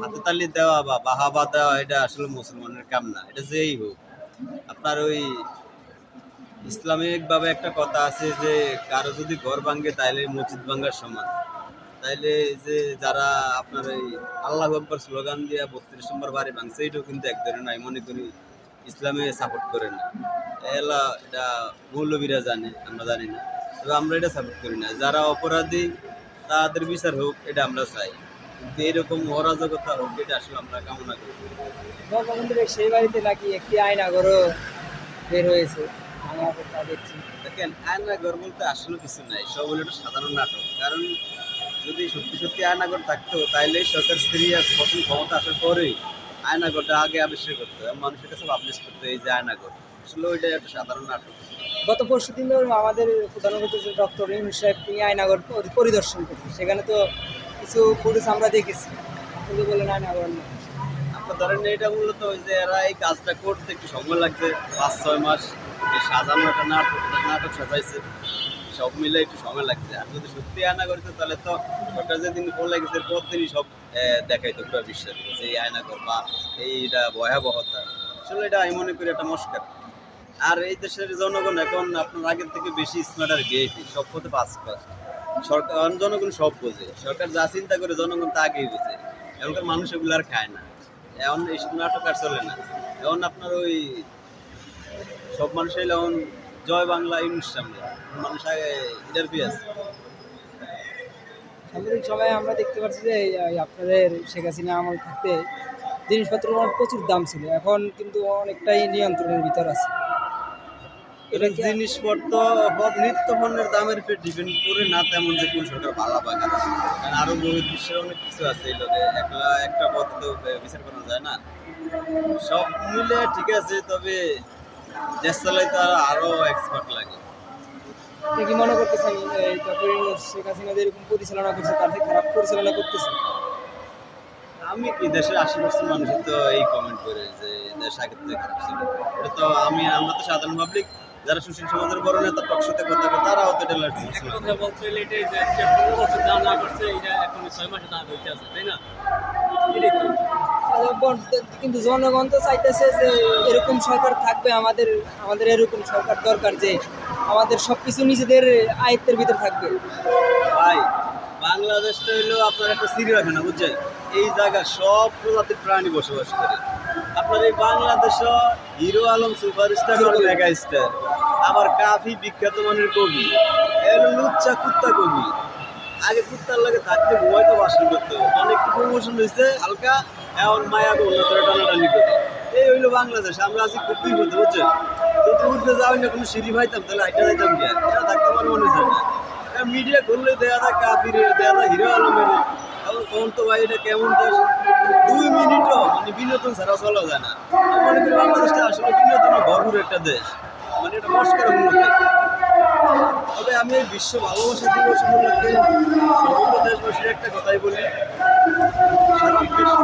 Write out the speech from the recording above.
হাতে তালি দেওয়া বা বাহাবা দেওয়া, এটা আসলে মুসলমানের কাম না, এটা যেই হোক। আপনার ওই ইসলামিক ভাবে একটা কথা আছে যে, কারও যদি ঘর ভাঙ্গে তাইলে মসজিদ ভাঙ্গার সমান। তাইলে যে যারা আপনার এই আল্লাহ আকবর স্লোগান দিয়ে বত্রিশ নম্বর বাড়ি ভাঙছে, এটাও কিন্তু এক ধরনের আমি মনে করি ইসলামে সাপোর্ট করে না। এলা, এটা মৌলবীরা জানে, আমরা জানি না। তবে আমরা এটা সাপোর্ট করি না। যারা অপরাধী, তাদের বিচার হোক, এটা আমরা চাই। এরকম অরাজকতা হোক এটা আসলে আমরা কামনা করি। বঙ্গবন্ধুর সেই বাড়িতে নাকি একটি আয়নাঘরও বের হয়েছে? আমি তা দেখছি। দেখেন আয়নাগর বলতে আসলে কিছু নাই সব হলো একটা সাধারণ নাটক। কারণ যদি সত্যি সত্যি আয়নাগর থাকতো তাইলে সরকার সিরিয়াস প্রথম ক্ষমতা আসার পরেই আয়নাগরটা আগে আবিষ্কার করতো মানুষের কাছে পাবলিশ করতো এই যে আয়নাগর আসলে ওইটা একটা সাধারণ নাটক। গত পরশু দিন আমাদের প্রধানমন্ত্রী ডক্টর ইউনুস সাহেব তিনি আয়নাগর পরিদর্শন করছেন। সেখানে তো কিছু ফুটেজ আমরা দেখেছি। কিন্তু বললেন আয়নাঘর না আপনার ধরেন এটা মূলত ওই যে এরা এই কাজটা করতে একটু সময় লাগছে, পাঁচ, ছয় মাস। সাজানো একটা নাটক নাটক সাজাইছে। সব মিলে একটু সময় লাগছে। আর যদি সত্যি আয়না করতো, তাহলে তো সরকার যেদিন বলে গেছে পর দিনই সব দেখাইতো পুরো বিশ্বের যে এই আয়নাঘর বা এইটা ভয়াবহতা। আসলে এটা আমি মনে করি একটা মস্কার আর এই দেশের জনগণ এখন আপনার আগের থেকে বেশি স্মার্ট আর ভিআইপি সব পথে পাস পাস সরকার জনগণ সব বোঝে। সরকার যা চিন্তা করে জনগণ তা আগেই বোঝে। এখনকার মানুষ এগুলো আর খায় না। এখন এইসব নাটক আর চলে না। এখন আপনার ওই সব মানুষের এখন জয় বাংলা ইউনিশ সামনে। মানুষ আগে ইটার পিয়াস সাম্প্রতিক সময়ে আমরা দেখতে পাচ্ছি যে আপনাদের শেখ হাসিনা আমল থাকতে জিনিসপত্র প্রচুর দাম ছিল। এখন কিন্তু অনেকটাই নিয়ন্ত্রণের ভিতর আছে। এটা জিনিসপত্র নিত্য পণ্যের দামের উপর ডিপেন্ড করে না তেমন যে কোন সরকার ভালো বা কারণ আরও বহির বিশ্বের অনেক কিছু আছে এই লোকে, একলা একটা তো বিচার করা যায় না। সব মিলে ঠিক আছে, তবে দেশ চালাইতে আর আরও এক্সপার্ট লাগে। কি মনে করতেছেন শেখ হাসিনা যে এরকম পরিচালনা করছে, তার খারাপ পরিচালনা করতেছে আমি কি দেশের আশি পার্সেন্ট মানুষই তো এই কমেন্ট করে যে দেশ আগের থেকে খারাপ ছিল। এটা তো আমি আমরা তো সাধারণ পাবলিক যারা সুশীল সমাজের বড় নেতা টকশোতে কথা বলে তারাও তো এটা এক কথা বলতে এটাই যে সে বছর দাম না করছে এটা এখন ছয় মাসে দাম হইতে আছে তাই না? কিন্তু জনগণ তো চাইতেছে যে এরকম সরকার থাকবে আমাদের আমাদের এরকম সরকার দরকার যে আমাদের সবকিছু নিজেদের আয়ত্তের ভিতর থাকবে। ভাই বাংলাদেশটা হইল আপনার একটা চিড়িয়াখানা বুঝছেন? এই জায়গা সব প্রজাতির প্রাণী বসবাস করে। আপনার এই Bangladesh hero Alom superstar mega star, আবার কাফি বিখ্যাত মানের কবি লুচ্চা কুত্তা কবি। আগে কুত্তার লাগে থাকতে ঘুমাইতে বাসন করতে অনেক প্রমোশন হয়েছে, হালকা, এখন মায়াকে উন্নত টানাটানি করে। এই হইল বাংলাদেশ, আমরা আছি খুব বিপদে, বুঝছেন? যদি উঠতে যাও না কোনো সিঁড়ি ভাইতাম, তাহলে হাইটা যাইতাম কি? থাকতে আমার মনে হয় না। মিডিয়া খুললে দেয়া যায় কাফিরে দেয়া যায় হিরো আলমের কোন তো ভাই এটা কেমন দেশ? দুই মিনিটও মানে বিনোদন ছাড়া চলা যায় না। আমি মনে করি বাংলাদেশটা আসলে বিনোদনে ভরপুর একটা দেশ। মানে এটা মস্কার তবে আমি এই বিশ্ব ভালোবাসা দিবস উপলক্ষে সমগ্র দেশবাসীর একটা কথাই বলি, সারা বিশ্ব।